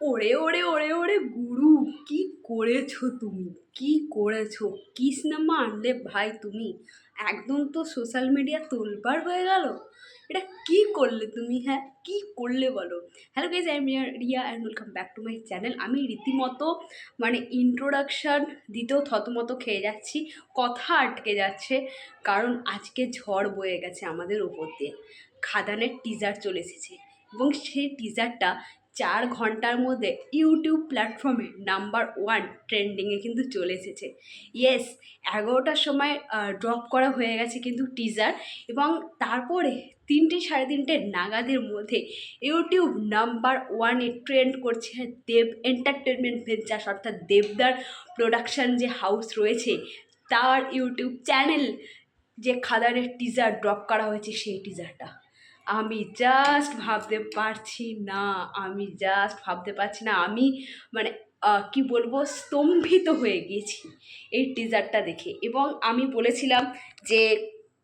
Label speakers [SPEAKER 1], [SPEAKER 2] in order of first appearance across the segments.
[SPEAKER 1] ওরে ওরে ওরে ওরে, গুরু, কি করেছ তুমি? কি করেছ? সিনেমা আনলে ভাই তুমি? একদম তো সোশ্যাল মিডিয়া তোলপাড় হয়ে গেল। এটা কি করলে তুমি? হ্যাঁ কি করলে বলো? Hello guys I Riya Riya and welcome back to my channel আমি রীতিমতো মানে ইন্ট্রোডাকশান দিতেও থতমতো খেয়ে যাচ্ছি, কথা আটকে যাচ্ছে, কারণ আজকে ঝড় বয়ে গেছে আমাদের ওপর দিয়ে। খাদানের টিজার চলে এসেছে এবং সেই টিজারটা চার ঘণ্টার মধ্যে ইউটিউব প্ল্যাটফর্মে নাম্বার ওয়ান ট্রেন্ডিংয়ে কিন্তু চলে এসেছে। ইয়েস এগারোটার সময় ড্রপ করা হয়ে গেছে কিন্তু টিজার এবং তারপরে তিনটে সাড়ে তিনটে নাগাদের মধ্যে ইউটিউব নাম্বার ওয়ানে ট্রেন্ড করছে দেব এন্টারটেনমেন্ট ভেঞ্চার্স অর্থাৎ দেবদার প্রোডাকশান যে হাউস রয়েছে, তার ইউটিউব চ্যানেল যে খাদানের টিজার ড্রপ করা হয়েছে সেই টিজারটা আমি জাস্ট ভাবতে পারছি না, আমি জাস্ট ভাবতে পারছি না, আমি মানে কি বলব, স্তম্ভিত হয়ে গিয়েছি এই টিজারটা দেখে। এবং আমি বলেছিলাম যে,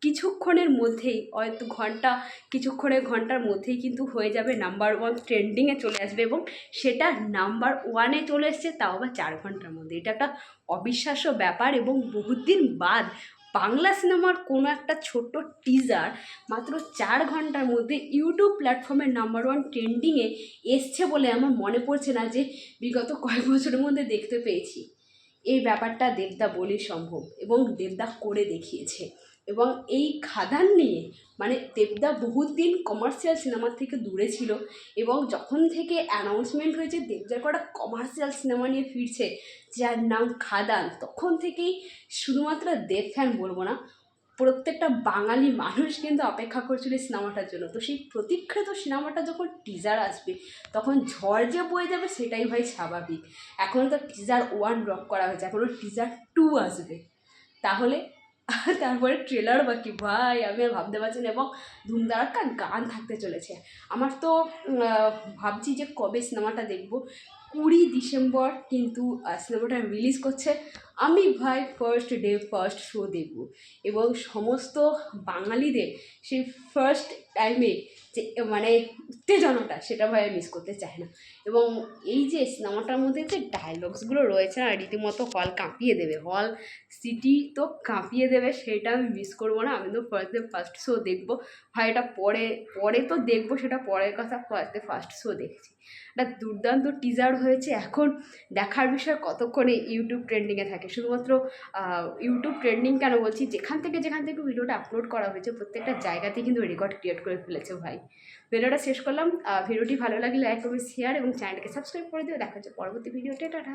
[SPEAKER 1] কিছুক্ষণের মধ্যেই, হয়তো ঘণ্টা, কিছুক্ষণের ঘণ্টার মধ্যেই কিন্তু হয়ে যাবে নাম্বার ওয়ান ট্রেন্ডিংয়ে চলে আসবে এবং সেটা নাম্বার ওয়ানে চলে এসছে, তাও আবার চার ঘণ্টার মধ্যে। এটা একটা অবিশ্বাস্য ব্যাপার এবং বহুদিন বাদ বাংলা সিনেমার কোনো একটা ছোট্ট টিজার মাত্র চার ঘণ্টার মধ্যে ইউটিউব প্ল্যাটফর্মের নাম্বার ওয়ান ট্রেন্ডিংয়ে এসছে বলে আমার মনে পড়ছে না যে বিগত কয়েক বছরের মধ্যে দেখতে পেয়েছি। এই ব্যাপারটা দেবদা বলে সম্ভব এবং দেবদা করে দেখিয়েছে। এবং এই খাদান নিয়ে মানে দেবদা বহুত দিন কমার্শিয়াল সিনেমার থেকে দূরে ছিল এবং যখন থেকে অ্যানাউন্সমেন্ট হয়েছে দেবদার কটা কমার্শিয়াল সিনেমা নিয়ে ফিরছে, যার নাম খাদান, তখন থেকেই শুধুমাত্র দেব ফ্যান বলব না প্রত্যেকটা বাঙালি মানুষ কিন্তু অপেক্ষা করছিল এই সিনেমাটার জন্য। তো সেই প্রতীক্ষিত সিনেমাটা যখন টিজার আসবে, তখন ঝড় যে বয়ে যাবে সেটাই ভাই স্বাভাবিক। এখনও তো টিজার ওয়ান ড্রপ করা হয়েছে, এখনও টিজার টু আসবে। তাহলে তারপরে ট্রেলার বাকি, ভাই, আমি আর ভাবতে পারছি না এবং ধুমধারাক্কা গান থাকতে চলেছে। আমার তো ভাবছি যে কবে সিনেমাটা দেখব। কুড়ি ডিসেম্বর কিন্তু সিনেমাটা রিলিজ করছে। আমি ভাই ফার্স্ট ডে ফার্স্ট শো দেখব। এবং সমস্ত বাঙালিদের সেই ফার্স্ট টাইমে যে মানে উত্তেজনাটা, সেটা ভাই মিস করতে চায় না। এবং এই যে সিনেমাটার মধ্যে যে ডায়লগসগুলো রয়েছে না, রীতিমতো হল কাঁপিয়ে দেবে। হল সিটি তো কাঁপিয়ে দেবে, সেটা আমি মিস করব না। আমি তো ফার্স্ট ডে ফার্স্ট শো দেখব। ভাই, এটা পরে পরে তো দেখব, সেটা পরের কথা ফার্স্ট ডে ফার্স্ট শো দেখছি। একটা দুর্দান্ত টিজার হয়েছে। এখন দেখার বিষয় কতক্ষণে ইউটিউব ট্রেন্ডিংয়ে থাকে শুধুমাত্র ইউটিউব ট্রেন্ডিং কেন বলছি? যেখান থেকে যেখান থেকে ভিডিওটা আপলোড করা হয়েছে, প্রত্যেকটা জায়গাতে কিন্তু রেকর্ড ক্রিয়েট করে ফেলেছে ভাই। ভিডিওটা শেষ করলাম। ভিডিওটি ভালো লাগলে লাইক করবে শেয়ার এবং চ্যানেলকে সাবস্ক্রাইব করে দিও। দেখা হচ্ছে পরবর্তী ভিডিওতে টাটা।